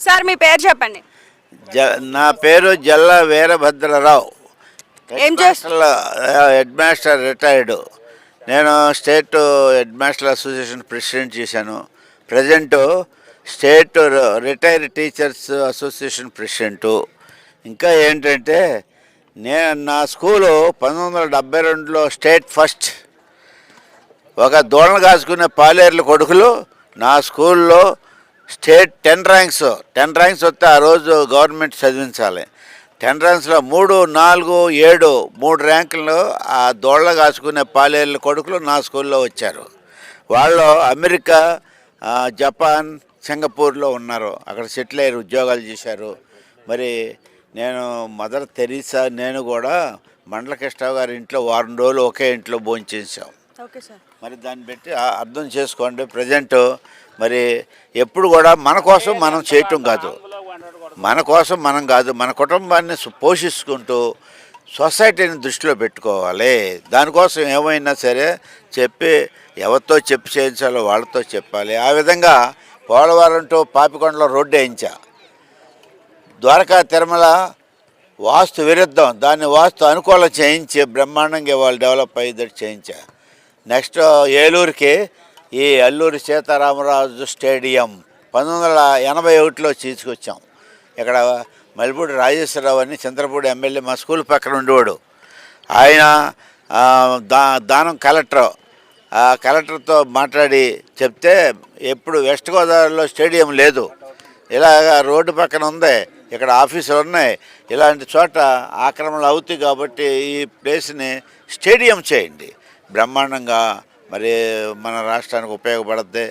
Sir మీ పేరు చెప్పండి. జ నా పేరు జల్ల వీరభద్రరావు. ఏం చేస్త- హెడ్ మాస్టర్ రిటైర్డ్. నేను state head master association president చేశాను. Present state retired teachers association president. ఇంకా ఏంటంటే నేను నా స్కూలు పంతొమ్మిది వందల డెబ్బై రెండులో స్టేట్ ఫస్ట్. ఒక దూడలు కాసుకునే పాలేర్ల కొడుకులు నా స్కూల్లో state ten ranks ten ranks వస్తే ఆ రోజు గవర్నమెంట్ చదివించాలి. టెన్ ర్యాంక్స్లో మూడు నాలుగు ఏడు మూడు ర్యాంకులు ఆ దోళ్ళ కాసుకునే పాలేళ్ళ కొడుకులు నా స్కూల్లో వచ్చారు. వాళ్ళు అమెరికా జపాన్ సింగపూర్లో ఉన్నారు. అక్కడ సెటిల్ అయ్యారు ఉద్యోగాలు చేశారు. మరి నేను మదర్ తెరీసా నేను కూడా మండల కృష్ణ గారి ఇంట్లో వారం రోజులు ఒకే ఇంట్లో భోంచేసాం మరి దాన్ని బట్టి అర్థం చేసుకోండి. ప్రజెంట్ మరి ఎప్పుడు కూడా మన కోసం మనం చేయటం కాదు. మన కోసం మనం కాదు. మన కుటుంబాన్ని పోషించుకుంటూ సొసైటీని దృష్టిలో పెట్టుకోవాలి. దానికోసం ఏమైనా సరే చెప్పి ఎవరితో చెప్పి చేయించాలో వాళ్ళతో చెప్పాలి. ఆ విధంగా పోలవరం టు పాపికొండలో రోడ్డు వేయించా. ద్వారకా తిరుమల వాస్తు విరుద్ధం. దాన్ని వాస్తు అనుకూలం చేయించి బ్రహ్మాండంగా వాళ్ళు డెవలప్ అయ్యేటట్టు చేయించా. నెక్స్ట్ ఏలూరుకి ఈ అల్లూరి సీతారామరాజు స్టేడియం పంతొమ్మిది వందల ఎనభై ఒకటిలో తీసుకొచ్చాం. ఇక్కడ మల్పూడి రాజేశ్వరరావు అని చంద్రపూడి ఎమ్మెల్యే మా స్కూల్ పక్కన ఉండేవాడు. ఆయన దా దానం కలెక్టర్. ఆ కలెక్టర్తో మాట్లాడి చెప్తే ఎప్పుడు వెస్ట్ గోదావరిలో స్టేడియం లేదు. ఇలాగ రోడ్డు పక్కన ఉంది. ఇక్కడ ఆఫీసులు ఉన్నాయి. ఇలాంటి చోట ఆక్రమణలు అవుతాయి కాబట్టి ఈ ప్లేస్ని స్టేడియం చేయండి. బ్రహ్మాండంగా మరి మన రాష్ట్రానికి ఉపయోగపడుద్ది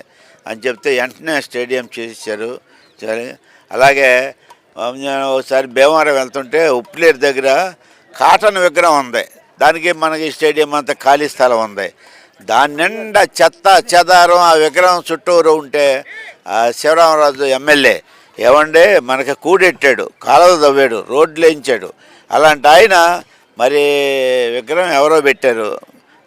అని చెప్తే వెంటనే స్టేడియం చేసిచ్చారు సరే అలాగే నేను ఒకసారి భీమవరం వెళ్తుంటే ఉప్లేరు దగ్గర కాటన్ విగ్రహం ఉంది. దానికి మనకి స్టేడియం అంతా ఖాళీ స్థలం ఉంది. దాని నిండా చెత్త చెదారం ఆ విగ్రహం చుట్టూరు ఉంటే ఆ శివరామరాజు ఎమ్మెల్యే ఏమంటే మనకి కూడెట్టాడు కాలువ తవ్వాడు రోడ్లు వేయించాడు. అలాంటి ఆయన మరి విగ్రహం ఎవరో పెట్టారు.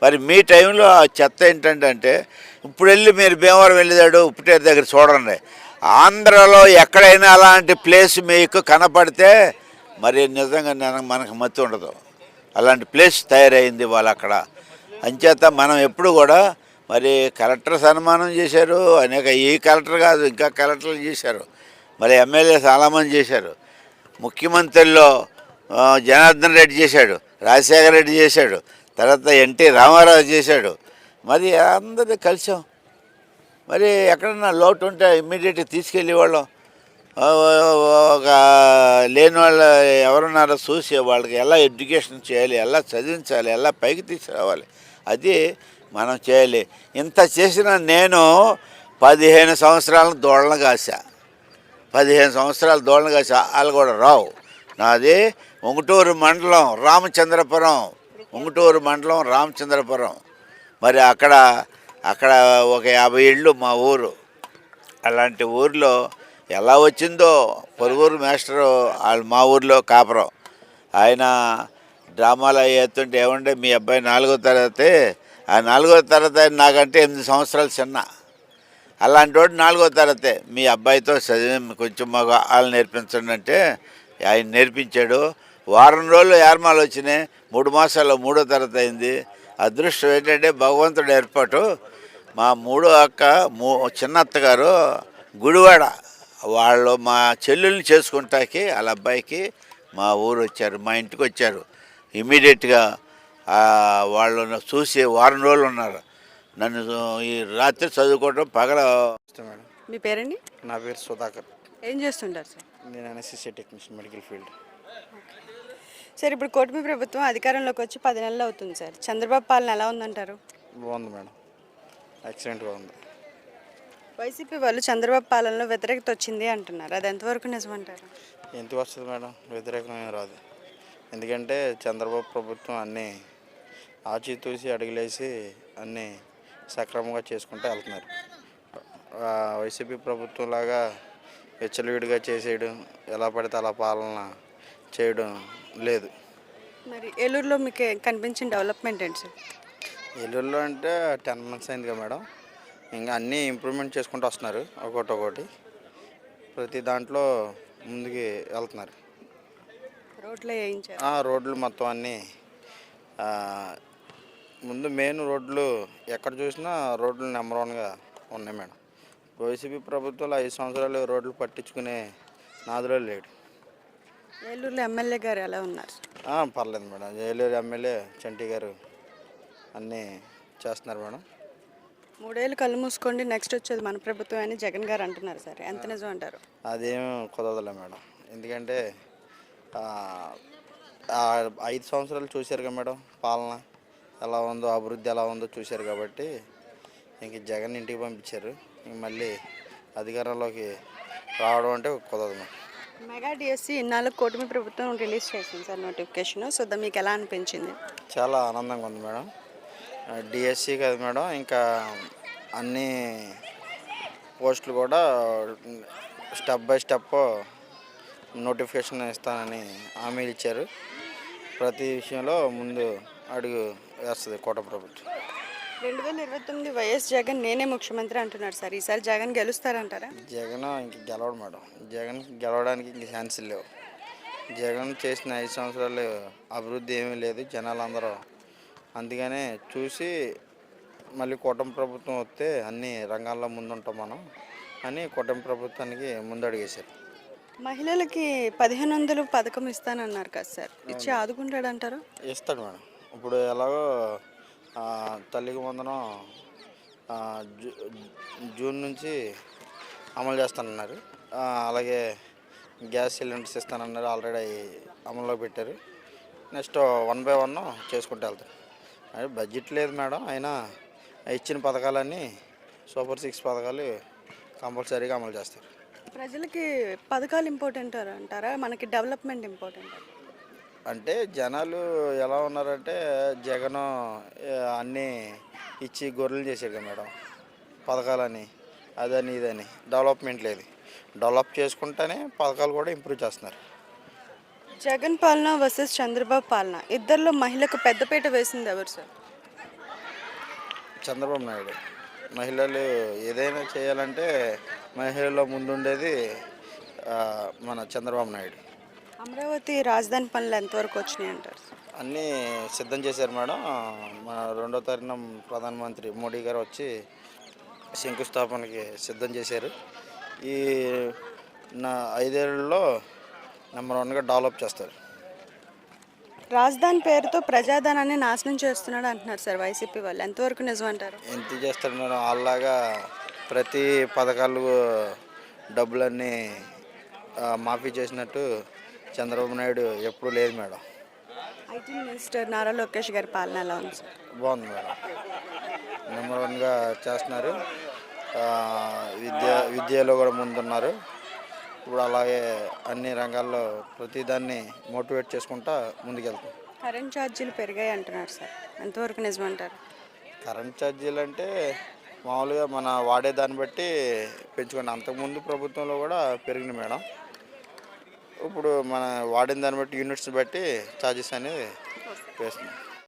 మరి మీ టైంలో ఆ చెత్త ఏంటంటే ఇప్పుడు వెళ్ళి మీరు భీమవరం వెళ్ళేదాడు ఉప్పుటేరు దగ్గర చూడండి. ఆంధ్రలో ఎక్కడైనా అలాంటి ప్లేస్ మీకు కనపడితే మరి నిజంగా నేను- మనకు మతి ఉండదు. అలాంటి ప్లేస్ తయారైంది వాళ్ళు అక్కడ. అంచేత మనం ఎప్పుడు కూడా మరి కలెక్టర్ సన్మానం చేశారు అనేక ఈ కలెక్టర్ కాదు ఇంకా కలెక్టర్లు చేశారు. మరి ఎమ్మెల్యే చాలామంది చేశారు. ముఖ్యమంత్రుల్లో జనార్దన్ రెడ్డి చేశాడు రాజశేఖర రెడ్డి చేశాడు తర్వాత ఎన్టీ రామారావు చేశాడు. మరి అందరూ కలిసాం. మరి ఎక్కడన్నా లోటు ఉంటే ఇమ్మీడియట్గా తీసుకెళ్ళి వాళ్ళం. ఒక లేని వాళ్ళు ఎవరున్నారో చూసి వాళ్ళకి ఎలా ఎడ్యుకేషన్ చేయాలి ఎలా చదివించాలి ఎలా పైకి తీసుకురావాలి అది మనం చేయాలి. ఇంత చేసిన నేను పదిహేను సంవత్సరాలను దోళన కాసా పదిహేను సంవత్సరాలు దోళన కాసా వాళ్ళు కూడా రావు. నాది ఉంగుటూరు మండలం రామచంద్రపురం ఉంగుటూరు మండలం రామచంద్రపురం. మరి అక్కడ అక్కడ ఒక యాభై ఇళ్ళు మా ఊరు. అలాంటి ఊర్లో ఎలా వచ్చిందో పొరుగురు మాస్టరు వాళ్ళు మా ఊర్లో కాపురం. ఆయన డ్రామాలు అవి ఎత్తుంటే ఏమంటే మీ అబ్బాయి నాలుగో తరగతి ఆ నాలుగో తరగతి నాకంటే ఎనిమిది సంవత్సరాలు చిన్న. అలాంటి వాడు నాలుగో తరగతి. మీ అబ్బాయితో చదివి కొంచెం మాకు వాళ్ళు నేర్పించండి అంటే ఆయన నేర్పించాడు. వారం రోజులు యార్మాలు వచ్చినాయి. మూడు మాసాల్లో మూడో తరగతి అయింది. అదృష్టం ఏంటంటే భగవంతుడు ఏర్పాటు. మా మూడో అక్క మూ చిన్న అత్తగారు గుడివాడ. వాళ్ళు మా చెల్లెల్ని చేసుకుంటాకి వాళ్ళ అబ్బాయికి మా ఊరు వచ్చారు మా ఇంటికి వచ్చారు. ఇమీడియట్గా వాళ్ళు చూసి వారం రోజులు ఉన్నారు. నన్ను ఈ రాత్రి చదువుకోవడం పగల మేడం. మీ పేరండి? నా పేరు సుధాకర్. ఏం చేస్తుంటారు సార్? నేను NSC technician medical field. Sir ఇప్పుడు కూటమి ప్రభుత్వం అధికారంలోకి వచ్చి పది నెలలు అవుతుంది సార్. చంద్రబాబు పాలన ఎలా ఉందంటారు? బాగుంది మేడం. ఎక్సలెంట్గా ఉంది. వైసీపీ వాళ్ళు చంద్రబాబు పాలనలో వ్యతిరేకత వచ్చింది అంటున్నారు. అది ఎంతవరకు నిజమంటారు? ఎంత వస్తుంది మేడం? వ్యతిరేకం ఏం రాదు. ఎందుకంటే చంద్రబాబు ప్రభుత్వం అన్నీ ఆచితూసి అడుగులేసి అన్నీ సక్రమంగా చేసుకుంటూ వెళ్తున్నారు. వైసీపీ ప్రభుత్వం లాగా విచ్చలవిడిగా చేసేయడం ఎలా పడితే అలా పాలన చేయడం లేదు. మరి ఏలూరులో మీకు కనిపించిన డెవలప్మెంట్ ఏంటి సార్? ఏలూరులో అంటే టెన్ మంత్స్ అయింది కదా మేడం. ఇంకా అన్నీ ఇంప్రూవ్మెంట్ చేసుకుంటూ వస్తున్నారు ఒకటి ఒకటి. ప్రతి దాంట్లో ముందుకి వెళ్తున్నారు. రోడ్లు వేయించారు ఆ, రోడ్లు మొత్తం అన్నీ ముందు మెయిన్ రోడ్లు ఎక్కడ చూసినా రోడ్లు నెంబర్ వన్గా ఉన్నాయి మేడం. వైసీపీ ప్రభుత్వంలో ఐదు సంవత్సరాలు రోడ్లు పట్టించుకునే నాదులో లేడు. ఏలూరులో ఎమ్మెల్యే గారు ఎలా ఉన్నారు? పర్లేదు మేడం. ఏలూరు ఎమ్మెల్యే చంటి గారు అన్నీ చేస్తున్నారు మేడం. మూడేళ్ళు కళ్ళు మూసుకోండి నెక్స్ట్ వచ్చేది మన ప్రభుత్వం అని జగన్ గారు అంటున్నారు సార్. ఎంత నిజం అంటారు? అదేం కుదరదులే మేడం. ఎందుకంటే ఐదు సంవత్సరాలు చూశారు కదా మేడం పాలన. ఎలా ఉందో అభివృద్ధి ఎలా ఉందో చూశారు కాబట్టి ఇంక జగన్ ఇంటికి పంపించారు. ఇంక మళ్ళీ అధికారంలోకి రావడం అంటే కుదరదు మేడం. మెగా డిఎస్సి ఇన్నాళ్ళు కూటమి ప్రభుత్వం రిలీజ్ చేసింది సార్ నోటిఫికేషన్. సో దా మీకు ఎలా అనిపించింది? చాలా ఆనందంగా ఉంది మేడం. డిఎస్సి కదా మేడం ఇంకా అన్ని పోస్టులు కూడా స్టెప్ బై స్టెప్ నోటిఫికేషన్ ఇస్తానని హామీలు ఇచ్చారు. ప్రతి విషయంలో ముందు అడుగు వేస్తుంది కోట ప్రభుత్వం. రెండు వేల ఇరవై తొమ్మిది వైఎస్ జగన్ నేనే ముఖ్యమంత్రి అంటున్నారు సార్. ఈసారి జగన్ గెలుస్తారంటారా? జగన్ ఇంక గెలవడు మేడం. జగన్ గెలవడానికి ఇంక ఛాన్స్ లేవు. జగన్ చేసిన ఐదు సంవత్సరాలు అభివృద్ధి ఏమీ లేదు జనాలు అందరూ అందుకనే చూసి మళ్ళీ కూటమి ప్రభుత్వం వస్తే అన్ని రంగాల్లో ముందుంటాం మనం అని కూటమి ప్రభుత్వానికి ముందడుగేశారు. మహిళలకి పదిహేను వందలు పథకం ఇస్తానన్నారు కదా సార్. ఇచ్చి ఆదుకుంటాడంటారు? ఇస్తాడు మేడం. ఇప్పుడు ఎలాగో తల్లికి వందనం జూ- జూన్ నుంచి అమలు చేస్తానన్నారు. అలాగే గ్యాస్ సిలిండర్స్ ఇస్తానన్నారు ఆల్రెడీ అమల్లో పెట్టారు. నెక్స్ట్ వన్ బై వన్ చేసుకుంటూ వెళ్తారు. అంటే బడ్జెట్ లేదు మేడం అయినా ఇచ్చిన పథకాలన్నీ సూపర్ సిక్స్ పథకాలు కంపల్సరీగా అమలు చేస్తారు. ప్రజలకి పథకాలు ఇంపార్టెంట్ అంటారా? మనకి డెవలప్మెంట్ ఇంపార్టెంట్ అంటే జనాలు ఎలా ఉన్నారంటే జగన్ అన్నీ ఇచ్చి గొర్రెలు చేసాడు కదా మేడం. పథకాలని అదని ఇదని. డెవలప్మెంట్ లేదు. డెవలప్ చేసుకుంటేనే పథకాలు కూడా ఇంప్రూవ్ చేస్తున్నారు. జగన్ పాలన వర్సెస్ చంద్రబాబు పాలన. ఇద్దరిలో మహిళకు పెద్దపీట వేసింది ఎవరు సార్? చంద్రబాబు నాయుడు. మహిళలు ఏదైనా చేయాలంటే మహిళల్లో ముందుండేది మన చంద్రబాబు నాయుడు. అమరావతి రాజధాని పనులు ఎంతవరకు వచ్చినాయి అంటారు? అన్నీ సిద్ధం చేశారు మేడం. మన రెండో తారీఖున ప్రధానమంత్రి మోడీ గారు వచ్చి శంకుస్థాపనకి సిద్ధం చేశారు. ఈ నా ఐదేళ్ళలో నెంబర్ వన్గా డెవలప్ చేస్తారు. రాజధాని పేరుతో ప్రజాధనాన్ని నాశనం చేస్తున్నాడు అంటున్నారు సార్ వైసీపీ వాళ్ళు. ఎంతవరకు నిజం అంటారు? ఎంత చేస్తారు మేడం? వాళ్ళలాగా ప్రతి పథకాలు డబ్బులన్నీ మాఫీ చేసినట్టు చంద్రబాబు నాయుడు ఎప్పుడూ లేదు madam. IT minister Nara Lokesh గారి పాలన ఎలా ఉంది సార్ బాగుంది మేడం. నెంబర్ వన్గా చేస్తున్నారు. ఆ, విద్య విద్యలో కూడా ముందున్నారు. ఇప్పుడు అలాగే అన్ని రంగాల్లో ప్రతిదాన్ని మోటివేట్ చేసుకుంటా ముందుకెళ్తాం. కరెంట్ ఛార్జీలు పెరిగాయి అంటున్నారు సార్ ఎంతవరకు నిజం అంటారు కరెంట్ ఛార్జీలు అంటే మామూలుగా మన వాడే దాన్ని బట్టి పెంచుకోండి అంతకుముందు ప్రభుత్వంలో కూడా పెరిగింది మేడం. ఇప్పుడు మన వాడిన దాన్ని బట్టి యూనిట్స్ బట్టి ఛార్జెస్ అనేది వేస్తున్నాం.